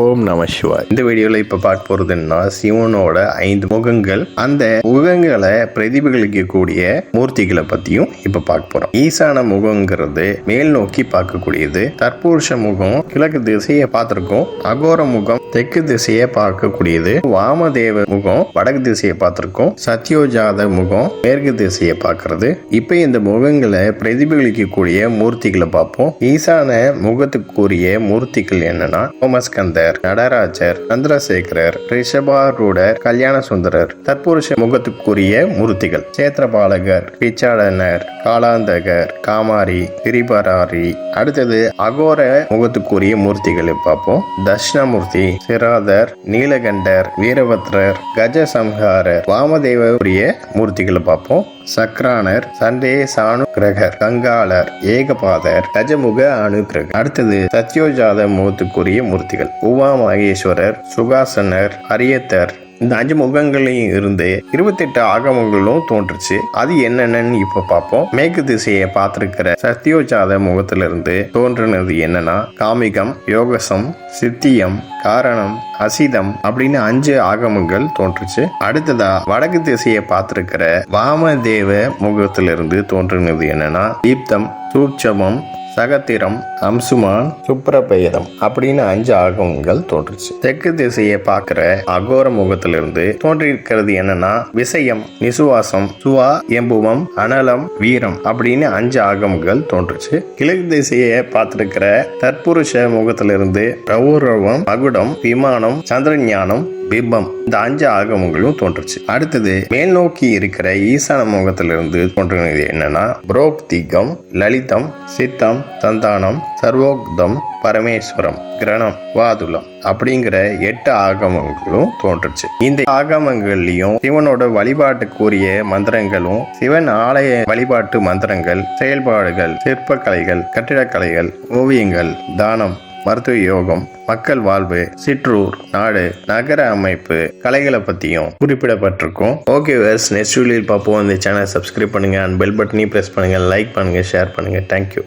ஓம் நம சிவாய். இந்த வீடியோவில் இப்போ பார்க்க போகிறதுன்னா சிவனோட ஐந்து முகங்கள் அந்த முகங்களை பிரதிபலிக்கக்கூடிய மூர்த்திகளை பற்றியும் இப்போ பார்க்க போகிறோம் ஈசான முகங்கிறது மேல் நோக்கி பார்க்கக்கூடியது. தற்புருஷ முகம் கிழக்கு திசையை பார்த்துருக்கோம். அகோர முகம் தெற்கு திசையை பார்க்கக்கூடியது. வாமதேவ முகம் வடக்கு திசையை பார்த்துருக்கோம். சத்யோஜாத முகம் மேற்கு திசையை பார்க்கறது. இப்போ இந்த முகங்களை பிரதிபலிக்கக்கூடிய மூர்த்திகளை பார்ப்போம். ஈசான முகத்துக்குரிய மூர்த்திகள் என்னன்னா சோமஸ்கந்தர் நடராஜர் சந்திரசேகரர் ரிஷபாரூடர் கல்யாண சுந்தரர் தற்புருஷ முகத்துக்குரிய மூர்த்திகள் சேத்திரபாலகர் பிச்சாடனர் காலாந்தகர் காமாரி திரிபராரி அடுத்தது அகோர முகத்துக்குரிய மூர்த்திகளை பார்ப்போம் தட்சிணமூர்த்தி சிராதர் நீலகண்டர் வீரபத்ரர் கஜசம்ஹாரர் வாமதேவரிய மூர்த்திகளை பார்ப்போம் சக்ரானர் சண்டே சாணு கிரகர் கங்காளர் ஏகபாதர் கஜமுக அனுகிரகர். அடுத்தது சத்யோஜாத முகத்துக்குரிய மூர்த்திகள். உவா மகேஸ்வரர் சுகாசனர் அரியத்தர் இந்த அஞ்சு முகங்களையும் இருந்து இருபத்தெட்டு ஆகமங்களும் தோன்றுச்சு. அது என்னென்னு இப்ப பார்ப்போம் மேற்கு திசையை பார்த்திருக்கிற சத்தியோஜாத முகத்திலிருந்து தோன்றினது என்னன்னா காமிகம் யோகசம் சித்தியம் காரணம் அசிதம் அப்படின்னு அஞ்சு ஆகமங்கள் தோன்றுச்சு. அடுத்ததா வடக்கு திசையை பார்த்திருக்கிற வாமதேவ முகத்திலிருந்து தோன்றினது என்னன்னா தீப்தம் சூட்சமம் சகத்திரம் அம்சுமான் சுப்ரபேதம் அப்படின்னு அஞ்சு ஆகமங்கள் தோன்றுச்சு. தெற்கு திசையை பார்க்கிற அகோர முகத்திலிருந்து தோன்றியிருக்கிறது என்னன்னா விசயம் நிசுவாசம் சுவா எம்புவம் அனலம் வீரம் அப்படின்னு அஞ்சு ஆகமங்கள் தோன்றுச்சு. கிழக்கு திசையை பார்த்துருக்கிற தற்புருஷ முகத்திலிருந்து பிரௌரவம் மகுடம் விமானம் சந்திரஞானம் பிம்பம். இந்த அஞ்சு ஆகமங்களும் தோன்றுச்சு. அடுத்தது மேல் நோக்கி இருக்கிற ஈசான முகத்திலிருந்து தோன்றினது என்னன்னா புரோக்திகம் லலிதம் சித்தம் சந்தானம் சர்வோக்தம் பரமேஸ்வரம் கிரணம் வாதுலம் அப்படிங்கிற எட்டு ஆகமங்களும் தோன்றுச்சு. இந்த ஆகமங்கள்லயும் சிவனோட வழிபாட்டுக்குரிய மந்திரங்களும் சிவன் ஆலய வழிபாட்டு மந்திரங்கள் செயல்பாடுகள் சிற்பக்கலைகள் கட்டிடக்கலைகள் ஓவியங்கள் தானம் மருத்துவ யோகம் மக்கள் வாழ்வு சிற்றூர் நாடு நகர அமைப்பு கலைகளை பற்றியும் குறிப்பிடப்பட்டிருக்கும். ஓகே வேர்ஸ் நெக்ஸ்ட் வீடியோவில் பார்ப்போம். இந்த சேனல் சப்ஸ்கிரைப் பண்ணுங்கள் அண்ட் பெல் பட்டனையும் ப்ரெஸ் பண்ணுங்கள் லைக் பண்ணுங்கள் ஷேர் பண்ணுங்கள் தேங்க்யூ